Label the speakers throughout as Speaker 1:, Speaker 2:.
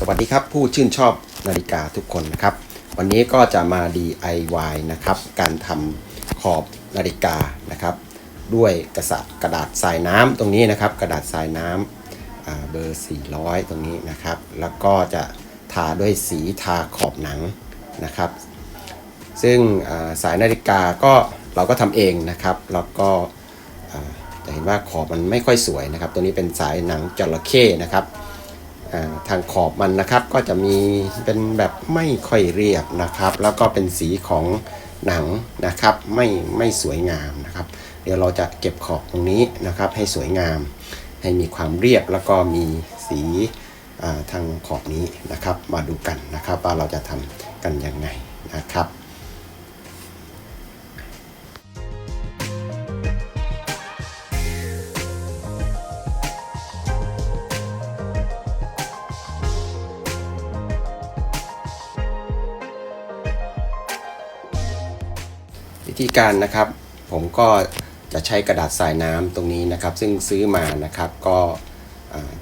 Speaker 1: สวัสดีครับ ผู้ชื่นชอบนาฬิกาทุกคนนะครับ วันนี้ก็จะมา DIY นะครับ การทำขอบนาฬิกานะครับ ด้วยกระสะกระดาษทรายน้ำตรงนี้นะครับ กระดาษทรายน้ำอ่าเบอร์ 400 ตรงนี้นะครับ แล้วก็จะทาด้วยสีทาขอบหนังนะครับ ซึ่งสายนาฬิกาก็เราก็ทำเองนะครับ แล้วก็จะเห็นว่าขอบมันไม่ค่อยสวยนะครับ ตัวนี้เป็นสายหนังจระเข้นะครับ ทางขอบมันนะครับก็จะมีเป็นแบบไม่ค่อยเรียบนะครับ แล้วก็เป็นสีของหนังนะครับไม่ไม่สวยงามนะครับ เดี๋ยวเราจะเก็บขอบตรงนี้นะครับให้สวยงาม ให้มีความเรียบแล้วก็มีสีทางขอบนี้นะครับ มาดูกันนะครับว่าเราจะทำกันยังไงนะครับ ธีการนะครับ ผมก็จะใช้กระดาษทรายน้ำตรงนี้นะครับ ซึ่งซื้อมานะครับก็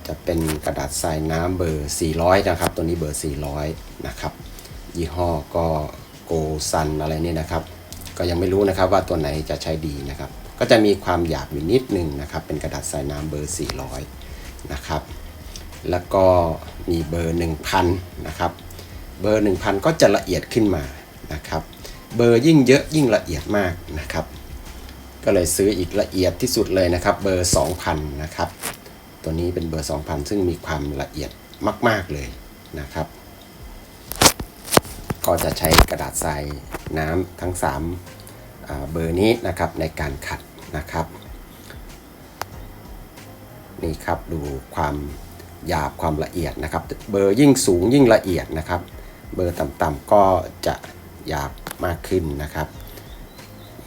Speaker 1: จะเป็นกระดาษทรายน้ำเบอร์ 400 นะครับ ตัวนี้เบอร์ 400 นะครับ ยี่ห้อก็โกซันอะไรนี่นะครับ ก็ยังไม่รู้นะครับว่าตัวไหนจะใช้ดีนะครับ ก็จะมีความหยาบอยู่นิดนึงนะครับ เป็นกระดาษทรายน้ำเบอร์ 400 นะครับ แล้วก็มีเบอร์ 1,000 นะครับ เบอร์ 1,000 ก็จะละเอียดขึ้นมานะครับ เบอร์ยิ่งเยอะยิ่งละเอียดมากนะครับ ก็เลยซื้ออีกละเอียดที่สุดเลยนะครับ เบอร์ 2,000 นะครับ ตัวนี้เป็นเบอร์ 2,000 ซึ่งมีความละเอียดมาก ๆเลยนะครับ ก็จะใช้กระดาษทรายน้ำทั้ง3าเบอร์นี้นะครับในการขัดนะครับนี่ครับดูความหยาบความละเอียดนะครับ เบอร์ยิ่งสูงยิ่งละเอียดนะครับ เบอร์ต่ำๆก็จะ หยาบมากขึ้นนะครับ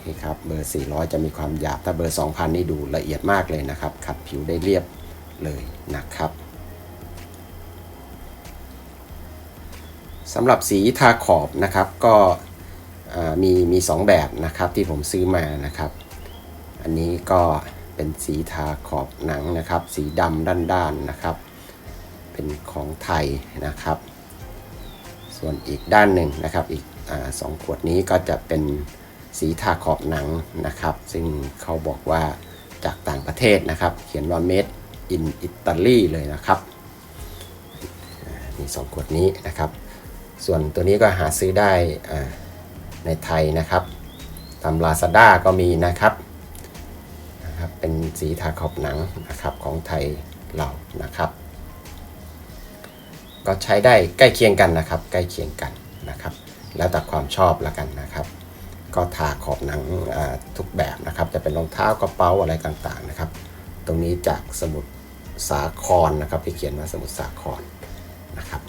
Speaker 1: นี่ครับเบอร์ 400 จะมีความหยาบถ้าเบอร์ 2,000 นี่ดูละเอียดมากเลยนะครับ ขัดผิวได้เรียบเลยนะครับสำหรับสีทาขอบนะครับก็มีมีสองแบบนะครับที่ผมซื้อมานะครับ อันนี้ก็เป็นสีทาขอบหนังนะครับ สีดำด้านๆนะครับ เป็นของไทยนะครับ ส่วนอีกด้านหนึ่งนะครับอีก สองขวดนี้ก็จะเป็นสีทาขอบหนังนะครับ ซึ่งเขาบอกว่าจากต่างประเทศนะครับ เขียนว่า made in Italy เลยนะครับอ่ามีสองขวดนี้นะครับ ส่วนตัวนี้ก็หาซื้อได้ในไทยนะครับตาม Lazada ก็มีนะครับนะครับ เป็นสีทาขอบหนังนะครับของไทยเรานะครับ ก็ใช้ได้ใกล้เคียงกันนะครับ ใกล้เคียงกันนะครับ แล้วแต่ความชอบละกันนะครับ ก็ทาขอบหนังทุกแบบนะครับ จะเป็นรองเท้ากระเป๋าอะไรต่างๆนะครับ ตรงนี้จากสมุทรสาครนะครับที่เขียนว่าสมุทรสาครนะครับ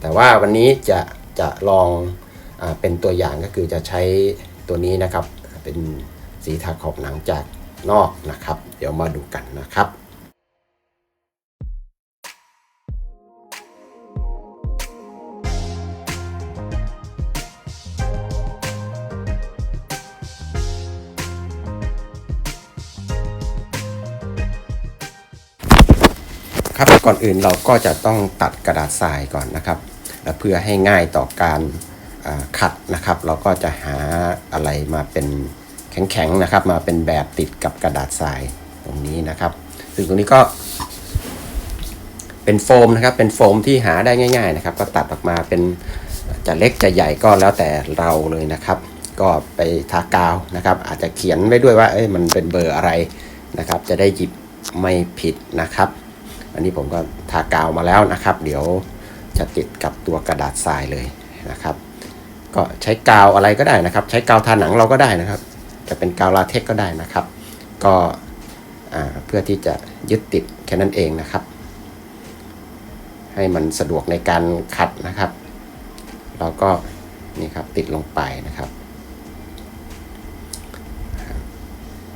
Speaker 1: แต่ว่าวันนี้จะจะลองอเป็นตัวอย่างก็คือจะใช้ตัวนี้นะครับ เป็นสีทาขอบหนังจากนอกนะครับ เดี๋ยวมาดูกันนะครับ ครับ ก่อนอื่นเราก็จะต้องตัดกระดาษทรายก่อนนะครับ เพื่อให้ง่ายต่อการขัดนะครับ เราก็จะหาอะไรมาเป็นแข็งๆนะครับ มาเป็นแบบติดกับกระดาษทรายตรงนี้นะครับ ซึ่งตรงนี้ก็เป็นโฟมนะครับ เป็นโฟมที่หาได้ง่าย ๆนะครับ ก็ตัดออกมาเป็นจะเล็กจะใหญ่ก็แล้วแต่เราเลยนะครับ ก็ไปทากาวนะครับ อาจจะเขียนไว้ด้วยว่าเอ้ยมันเป็นเบอร์อะไรนะครับ จะได้หยิบไม่ผิดนะครับ อันนี้ผมก็ทากาวมาแล้วนะครับ เดี๋ยวจะติดกับตัวกระดาษทรายเลยนะครับ ก็ใช้กาวอะไรก็ได้นะครับ ใช้กาวทาหนังเราก็ได้นะครับ จะเป็นกาวลาเท็กก็ได้นะครับ ก็เพื่อที่จะยึดติดแค่นั้นเองนะครับ ให้มันสะดวกในการขัดนะครับ เราก็นี่ครับติดลงไปนะครับ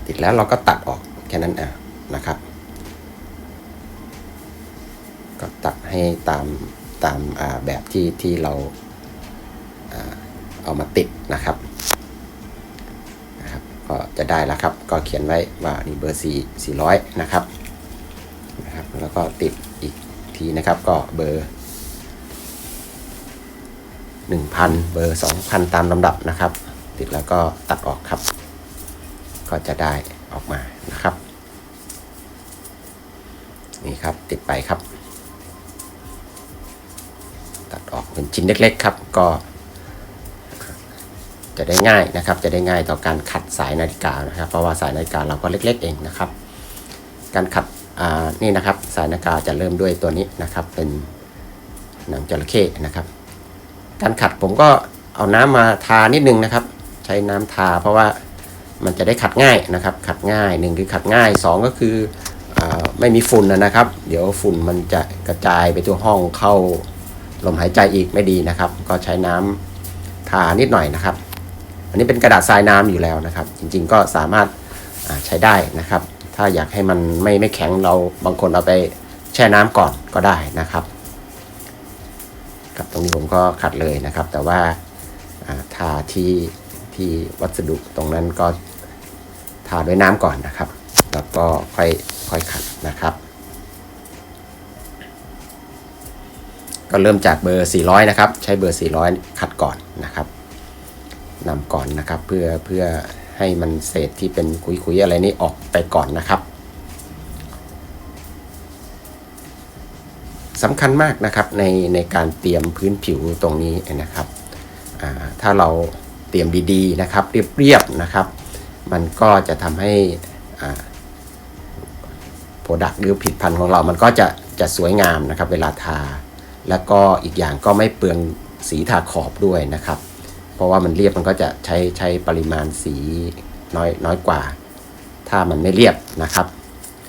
Speaker 1: ติดแล้วเราก็ตัดออกแค่นั้นเองนะครับ ก็ ตัดให้ตามตามแบบที่ที่เราอ่าเอามาติดนะครับนะครับ ก็จะได้แล้วครับ ก็เขียนไว้ว่านี่เบอร์4 400 นะครับนะครับ แล้วก็ติดอีกทีนะครับ ก็เบอร์ 1000 เบอร์ 2000 ตามลำดับนะครับ ติดแล้วก็ตัดออกครับ ก็จะได้ออกมานะครับ นี่ครับติดไปครับ ตัดออกเป็นชิ้นเล็กๆครับ ก็ จะได้ง่ายนะครับ จะได้ง่ายต่อการขัดสายนาฬิกานะครับ เพราะว่าสายนาฬิกาเราก็เล็ก ๆ เองนะครับ การขัดอ่านี่นะครับ สายนาฬิกาจะเริ่มด้วยตัวนี้นะครับ เป็นหนังจระเข้นะครับ การขัดผมก็เอาน้ำมาทานิดนึงนะครับ ใช้น้ำทาเพราะว่ามันจะได้ขัดง่ายนะครับ ขัดง่ายหนึ่งคือขัดง่ายสองก็คืออไม่มีฝุ่นนะนะครับ เดี๋ยวฝุ่นมันจะกระจายไปทั่วห้องเข้า ลมหายใจอีกไม่ดีนะครับ ก็ใช้น้ำทานิดหน่อยนะครับ อันนี้เป็นกระดาษทรายน้ำอยู่แล้วนะครับ จริงๆก็สามารถใช้ได้นะครับ ถ้าอยากให้มันไม่ไม่แข็งเราบางคนเอาไปแช่น้ำก่อนก็ได้นะครับครับตรงนี้ผมก็ขัดเลยนะครับ แต่ว่าอ่าทาที่ที่วัสดุตรงนั้นก็ทาด้วยน้ำก่อนนะครับ แล้วก็ค่อยค่อยขัดนะครับ ก็เริ่มจากเบอร์ 400 นะครับ ใช้เบอร์ 400ขัดก่อนนะครับนำก่อนนะครับ เพื่อเพื่อให้มันเศษที่เป็นขุยๆอะไรนี้ออกไปก่อนนะครับสำคัญมากนะครับในในการเตรียมพื้นผิวตรงนี้นะครับ ถ้าเราเตรียมดีๆนะครับ เรียบๆนะครับ มันก็จะทำให้โปรดักต์หรือผลิตภัณฑ์ของเรา มันก็จะจะสวยงามนะครับ เวลาทา แล้วก็อีกอย่างก็ไม่เปลืองสีทาขอบด้วยนะครับ เพราะว่ามันเรียบมันก็จะใช้ใช้ปริมาณสีน้อยน้อยกว่า ถ้ามันไม่เรียบนะครับ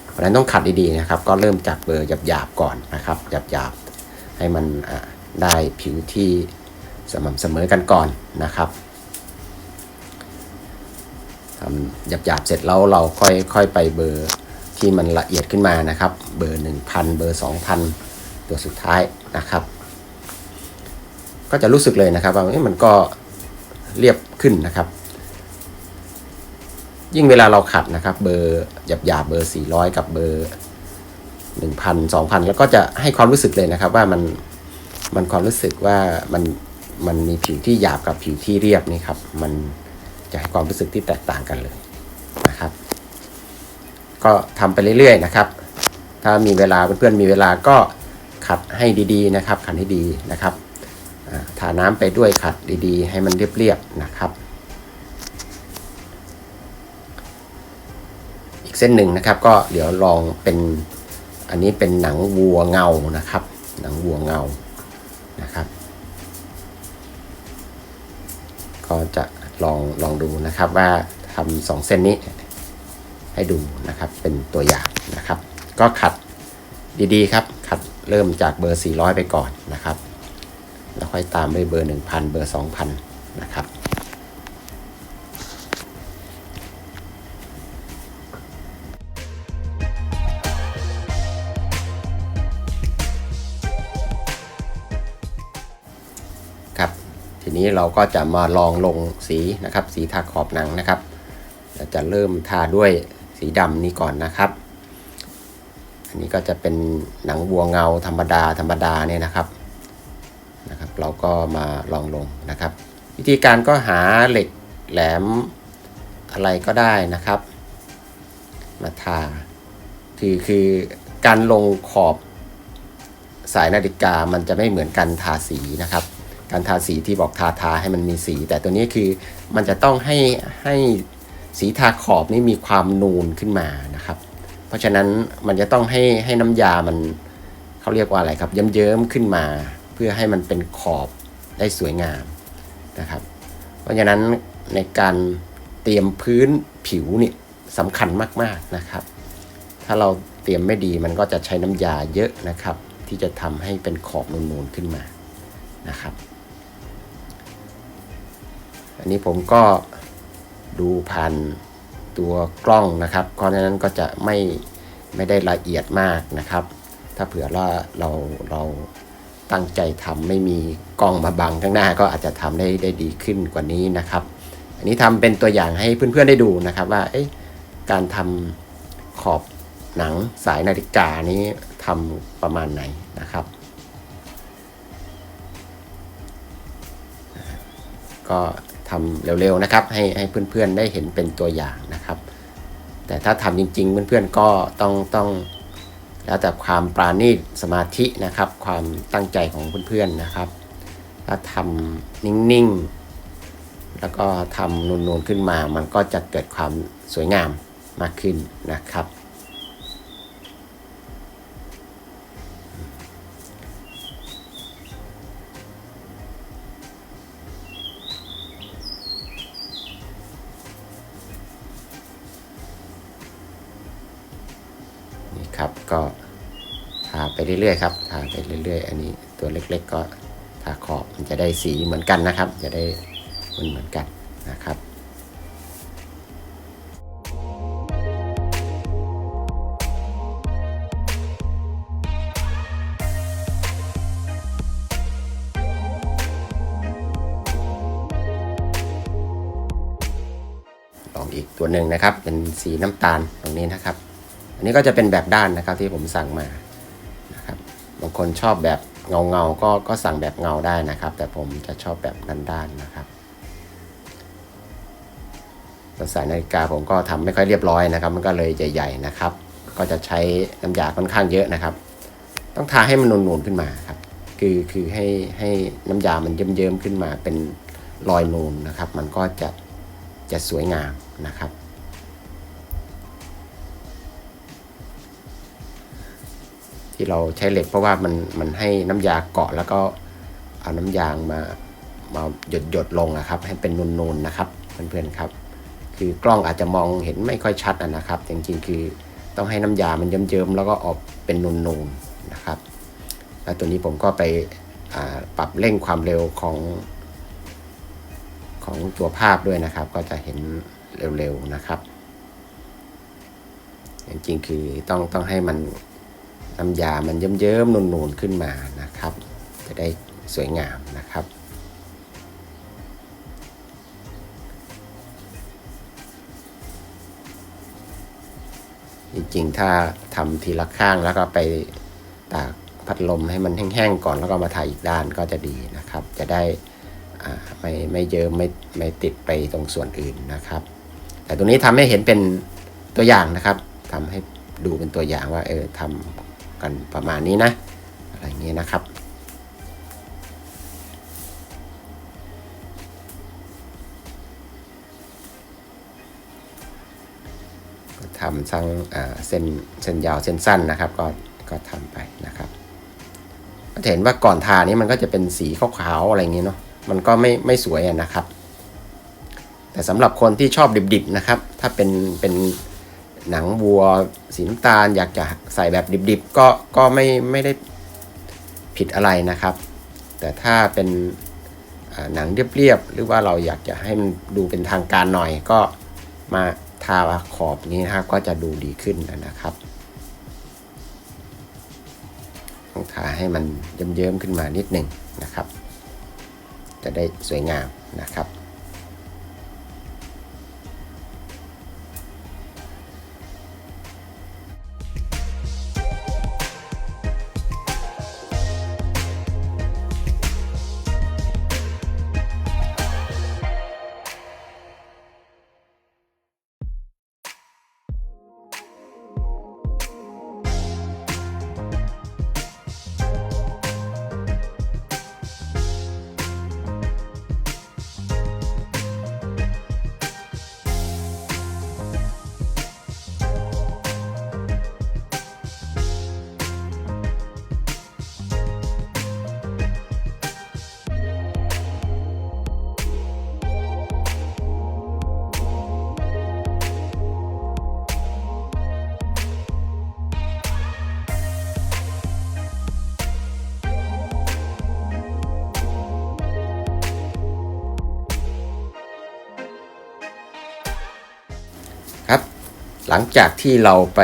Speaker 1: เพราะฉะนั้นต้องขัดดีๆนะครับ ก็เริ่มจากเบอร์หยาบๆก่อนนะครับหยาบๆให้มันได้ผิวที่สม่ำเสมอกันก่อนนะครับทำหยาบๆเสร็จแล้วเราค่อยค่อยไปเบอร์ที่มันละเอียดขึ้นมานะครับ เบอร์ 1000 เบอร์ 2000 ตัวสุดท้าย นะครับ ก็จะรู้สึกเลยนะครับว่ามันก็เรียบขึ้นนะครับ ยิ่งเวลาเราขัดนะครับ เบอร์หยาบหยาบๆเบอร์ 400 กับเบอร์ 1,000 2,000 แล้วก็จะให้ความรู้สึกเลยนะครับ ว่ามันมันความรู้สึกว่ามันมันมีผิวที่หยาบกับผิวที่เรียบนี่ครับ มันจะให้ความรู้สึกที่แตกต่างกันเลยนะครับ ก็ทำไปเรื่อยๆนะครับ ถ้ามีเวลาเพื่อนๆมีเวลาก็ ขัดให้ดีๆนะครับ ขัดให้ดีนะครับอ่าทาน้ำไปด้วยขัดดีๆ ให้มันเรียบๆนะครับ อีกเส้นหนึ่งนะครับก็เดี๋ยวลองเป็นอันนี้เป็นหนังวัวเงานะครับ หนังวัวเงานะครับ ก็จะลองลองดูนะครับว่าทำสองเส้นนี้ให้ดูนะครับเป็นตัวอย่างนะครับ ก็ขัดดีๆครับ เริ่มจากเบอร์ 400 ไปก่อนนะครับ แล้วค่อยตามด้วยเบอร์ 1,000 เบอร์ 2,000 นะครับครับ ทีนี้เราก็จะมาลองลงสีนะครับ สีทาขอบหนังนะครับจะเริ่มทาด้วยสีดำนี้ก่อนนะครับ อันนี้ก็จะเป็นหนังวัวเงาธรรมดาธรรมดาเนี่ยนะครับนะครับ เราก็มาลองลงนะครับ วิธีการก็หาเหล็กแหลมอะไรก็ได้นะครับ มาทาคือคือการลงขอบสายนาฬิกามันจะไม่เหมือนกันทาสีนะครับ การทาสีที่บอกทาทาให้มันมีสี แต่ตัวนี้คือมันจะต้องให้ให้สีทาขอบนี่มีความนูนขึ้นมานะครับ ราะฉะนั้นมันจะต้องให้ให้น้ำยามันเขาเรียกว่าอะไรครับเยิ้มๆขึ้นมา เพื่อให้มันเป็นขอบได้สวยงามนะครับ เพราะฉะนั้นในการเตรียมพื้นผิวนี่สำคัญมากๆนะครับ ถ้าเราเตรียมไม่ดีมันก็จะใช้น้ำยาเยอะนะครับ ที่จะทำให้เป็นขอบนูนๆขึ้นมานะครับ อันนี้ผมก็ดูผ่าน ตัวกล้องนะครับ เพราะฉะนั้นก็จะไม่ไม่ได้ละเอียดมากนะครับ ถ้าเผื่อว่าเราเราตั้งใจทำไม่มีกล้องมาบังข้างหน้าก็อาจจะทำได้ได้ดีขึ้นกว่านี้นะครับ อันนี้ทำเป็นตัวอย่างให้เพื่อนๆได้ดูนะครับว่าการทำขอบหนังสายนาฬิกานี้ทำประมาณไหนนะครับ ก็ ทำเร็วๆนะครับ ให้ให้เพื่อนๆได้เห็นเป็นตัวอย่างนะครับ แต่ถ้าทำจริง ๆ เพื่อนๆก็ต้องต้องแล้วแต่ความปราณีตสมาธินะครับ ความตั้งใจของเพื่อนๆนะครับ ถ้าทำนิ่งๆ แล้วก็ทำนูนๆขึ้นมา มันก็จะเกิดความสวยงามมากขึ้นนะครับ นี่ครับก็ทาไปเรื่อยๆครับทาไปเรื่อย ๆ อันนี้ตัวเล็กๆก็ทาขอบมันจะได้สีเหมือนกันนะครับ จะได้เหมือนเหมือนกันนะครับลองอีกตัวหนึ่งนะครับ เป็นสีน้ำตาลตรงนี้นะครับ นนี้ก็จะเป็นแบบด้านนะครับที่ผมสั่งมานะครับบางคนชอบแบบเงาเงาๆก็ก็สั่งแบบเงาได้นะครับ แต่ผมจะชอบแบบด้านๆนะครับสายนาฬิกาผมก็ทำไม่ค่อยเรียบร้อยนะครับ มันก็เลยใหญ่ ๆนะครับ ก็จะใช้น้ำยาค่อนข้างเยอะนะครับ ต้องทาให้มันนูนๆขึ้นมาครับ คือคือให้ให้น้ำยามันเยิ้มๆขึ้นมาเป็นรอยนูนนะครับ มันก็จะจะสวยงามนะครับ ที่เราใช้เหล็กเพราะว่ามันมันให้น้ำยาเกาะแล้วก็เอาน้ำยางมามาหยดหยดลงนะครับ ให้เป็นนูนๆนะครับเพื่อนๆครับ คือกล้องอาจจะมองเห็นไม่ค่อยชัดอะนะครับจริงๆคือต้องให้น้ำยามันเยิ้มๆแล้วก็ออกเป็นนูนๆนะครับ แล้วตัวนี้ผมก็ไปปรับเร่งความเร็วของของตัวภาพด้วยนะครับ ก็จะเห็นเร็วๆนะครับ จริงๆคือต้องต้องให้มัน น้ำยามันเยิ้มๆนูนๆขึ้นมานะครับ จะได้สวยงามนะครับจริงๆ ถ้าทำทีละข้างแล้วก็ไปตากพัดลมให้มันแห้งๆก่อนแล้วก็มาถ่ายอีกด้านก็จะดีนะครับ จะได้ไม่ไม่เยิ้มไม่ไม่ติดไปตรงส่วนอื่นนะครับ แต่ตรงนี้ทำให้เห็นเป็นตัวอย่างนะครับทำให้ดูเป็นตัวอย่างว่าเออทำ กันประมาณนี้นะ อะไรอย่างนี้นะครับ ก็ทำทั้งเส้นเส้นยาวเส้นสั้นนะครับ ก็ก็ทำไปนะครับก็เห็นว่าก่อนทานี้มันก็จะเป็นสีขาวๆอะไรอย่างนี้เนาะมันก็ไม่ไม่สวยนะครับ แต่สำหรับคนที่ชอบดิบๆนะครับ ถ้าเป็นเป็น หนังวัวสีน้ำตาล อยากจะใส่แบบดิบๆ ก็ก็ไม่ไม่ได้ผิดอะไรนะครับ แต่ถ้าเป็นหนังเรียบๆ หรือว่าเราอยากจะให้มันดูเป็นทางการหน่อยก็มาทาขอบนี้นะครับก็จะดูดีขึ้นนะครับต้องทาให้มันเยิ้มๆขึ้นมานิดหนึ่งนะครับ จะได้สวยงามนะครับ หลังจากที่เราไป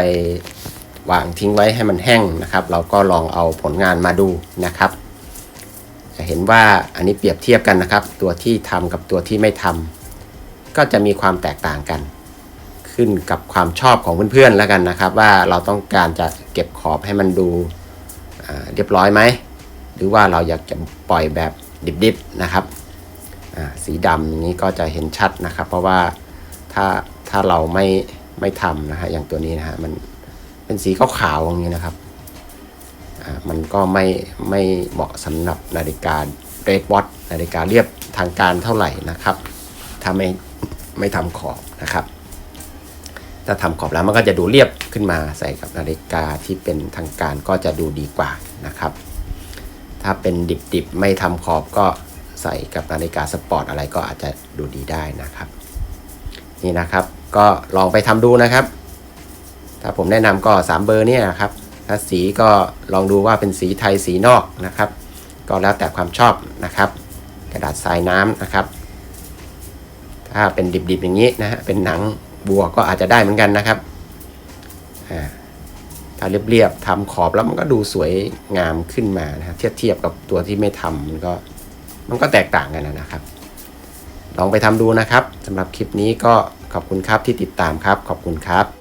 Speaker 1: วางทิ้งไว้ให้มันแห้งนะครับ เราก็ลองเอาผลงานมาดูนะครับ จะเห็นว่าอันนี้เปรียบเทียบกันนะครับ ตัวที่ทำกับตัวที่ไม่ทำก็จะมีความแตกต่างกัน ขึ้นกับความชอบของเพื่อนๆแล้วกันนะครับ ว่าเราต้องการจะเก็บขอบให้มันดูเรียบร้อยไหมหรือว่าเราอยากจะปล่อยแบบดิบๆนะครับสีดำอย่างนี้ก็จะเห็นชัดนะครับ เพราะว่าถ้าถ้าเราไม่ ไม่ทำนะฮะอย่างตัวนี้นะฮะมันเป็นสีขาวๆอย่างนี้นะครับอ่ามันก็ไม่ไม่เหมาะสำหรับนาฬิกาเรดวอตนาฬิกาเรียบทางการเท่าไหร่นะครับ ถ้าไม่ไม่ทำขอบนะครับ ถ้าทำขอบแล้วมันก็จะดูเรียบขึ้นมาใส่กับนาฬิกาที่เป็นทางการก็จะดูดีกว่านะครับ ถ้าเป็นดิบๆไม่ทำขอบก็ใส่กับนาฬิกาสปอร์ตอะไรก็อาจจะดูดีได้นะครับ นี่นะครับ ก็ลองไปทำดูนะครับ ถ้าผมแนะนำก็ 3 เบอร์เนี่ยนะครับถ้าสีก็ลองดูว่าเป็นสีไทยสีนอกนะครับ ก็แล้วแต่ความชอบนะครับ กระดาษทรายน้ำนะครับ ถ้าเป็นดิบๆอย่างนี้นะฮะเป็นหนังบัวก็อาจจะได้เหมือนกันนะครับอ่าถ้าเรียบๆทำขอบแล้วมันก็ดูสวยงามขึ้นมานะฮะเทียบเทียบกับตัวที่ไม่ทำมันก็มันก็แตกต่างกันนะครับ ลองไปทำดูนะครับสำหรับคลิปนี้ก็ ขอบคุณครับที่ติดตามครับ ขอบคุณครับ